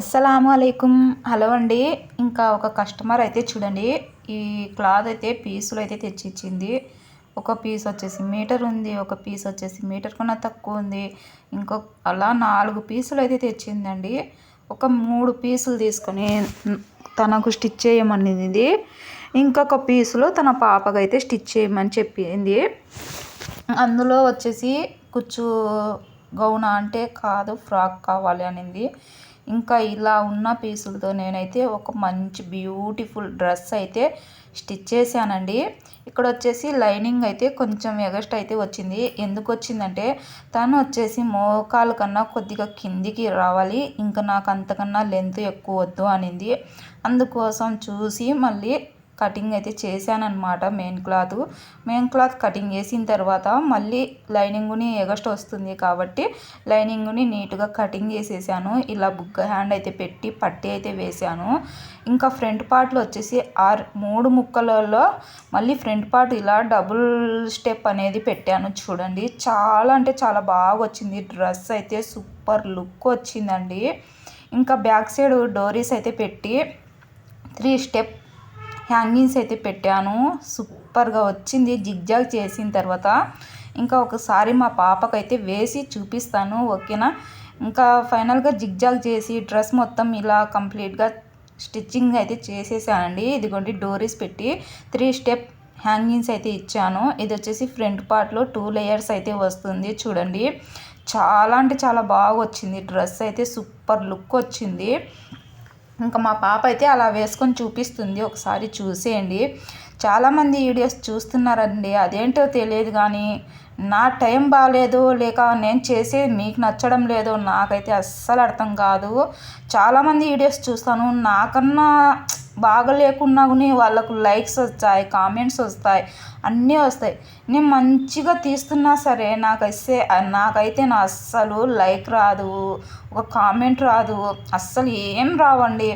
అస్సలాము అలైకుం హలో అండి. ఇంకా ఒక కస్టమర్ అయితే చూడండి. ఈ క్లాత్ అయితే పీసులు అయితే తెచ్చిచ్చింది. ఒక పీస్ వచ్చేసి మీటర్ ఉంది. ఒక పీస్ వచ్చేసి మీటర్ కన్నా తక్కువ ఉంది. ఇంకో అలా నాలుగు పీసులు అయితే తెచ్చిందండి. ఒక మూడు పీసులు తీసుకొని తనకు స్టిచ్ చేయమనింది. ఇంకొక పీసులో తన పాపకు అయితే స్టిచ్ చేయమని చెప్పింది. అందులో వచ్చేసి కుచ్చు గౌన అంటే కాదు ఫ్రాక్ కావాలి అనింది. ఇంకా ఇలా ఉన్న పీసులతో నేనైతే ఒక మంచి బ్యూటిఫుల్ డ్రెస్ అయితే స్టిచ్ చేశానండి. ఇక్కడ వచ్చేసి లైనింగ్ అయితే కొంచెం ఎగస్ట్ అయితే వచ్చింది. ఎందుకు వచ్చిందంటే తను వచ్చేసి మోకాలు కన్నా కొద్దిగా కిందికి రావాలి. ఇంకా నాకు అంతకన్నా లెంత్ ఎక్కువ వద్దు అనింది. అందుకోసం చూసి మళ్ళీ కటింగ్ అయితే చేశానమాట main cloth. Main cloth cutting చేసిన తర్వాత మళ్ళీ లైనింగ్ని ఎగస్ట్ వస్తుంది కాబట్టి లైనింగ్ని నీట్గా కటింగ్ చేసేసాను. ఇలా బుగ్గ హ్యాండ్ అయితే పెట్టి పట్టి అయితే వేసాను ఇంకా ఫ్రంట్ పార్ట్లో వచ్చేసి ఆరు మూడు ముక్కలలో మళ్ళీ ఫ్రంట్ పార్ట్ ఇలా డబుల్ స్టెప్ అనేది పెట్టాను చూడండి. చాలా అంటే చాలా బాగా వచ్చింది. డ్రెస్ అయితే సూపర్ లుక్ వచ్చిందండి. ఇంకా బ్యాక్ సైడ్ డోరీస్ అయితే పెట్టి త్రీ స్టెప్ హ్యాంగింగ్స్ అయితే పెట్టాను. సూపర్గా వచ్చింది. జిగ్జాగ్ చేసిన తర్వాత ఇంకా ఒకసారి మా పాపకైతే వేసి చూపిస్తాను. ఓకేనా? ఇంకా ఫైనల్గా జిగ్జాగ్ చేసి డ్రెస్ మొత్తం ఇలా కంప్లీట్గా స్టిచ్చింగ్ అయితే చేసేసానండి. ఇదిగోండి డోరీస్ పెట్టి త్రీ స్టెప్ హ్యాంగింగ్స్ అయితే ఇచ్చాను. ఇది వచ్చేసి ఫ్రంట్ పార్ట్లో టూ లేయర్స్ అయితే వస్తుంది. చూడండి చాలా అంటే చాలా బాగా వచ్చింది. డ్రెస్ అయితే సూపర్ లుక్ వచ్చింది. ఇంకా మా పాప అయితే అలా వేసుకొని చూపిస్తుంది. ఒకసారి చూసేయండి. చాలామంది వీడియోస్ చూస్తున్నారండి. అదేంటో తెలియదు కానీ నా టైం బాగాలేదు లేక నేను చేసేది మీకు నచ్చడం లేదు. నాకైతే అస్సలు అర్థం కాదు. చాలామంది వీడియోస్ చూస్తాను. నాకన్నా బాగా లేకున్నా కానీ వాళ్ళకు లైక్స్ వచ్చాయి కామెంట్స్ వస్తాయి అన్నీ వస్తాయి. నేను మంచిగా తీస్తున్నా సరే నాకైతే నాకైతే నా అస్సలు లైక్ రాదు ఒక కామెంట్ రాదు అస్సలు ఏం రావండి.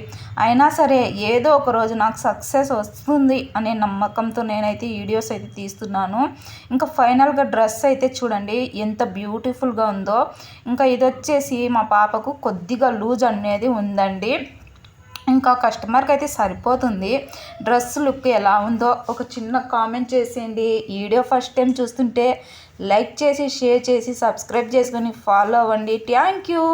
అయినా సరే ఏదో ఒక రోజు నాకు సక్సెస్ వస్తుంది అనే నమ్మకంతో నేనైతే వీడియోస్ అయితే తీస్తున్నాను. ఇంకా ఫైనల్గా డ్రెస్ అయితే చూడండి ఎంత బ్యూటిఫుల్గా ఉందో. ఇంకా ఇది వచ్చేసి మా పాపకు కొద్దిగా లూజ్ అనేది ఉందండి. ఇంకా కస్టమర్కి అయితే సరిపోతుంది. డ్రెస్ లుక్ ఎలా ఉందో ఒక చిన్న కామెంట్ చేసేయండి. వీడియో ఫస్ట్ టైం చూస్తుంటే లైక్ చేసి షేర్ చేసి సబ్స్క్రైబ్ చేసుకొని ఫాలో అవ్వండి. Thank you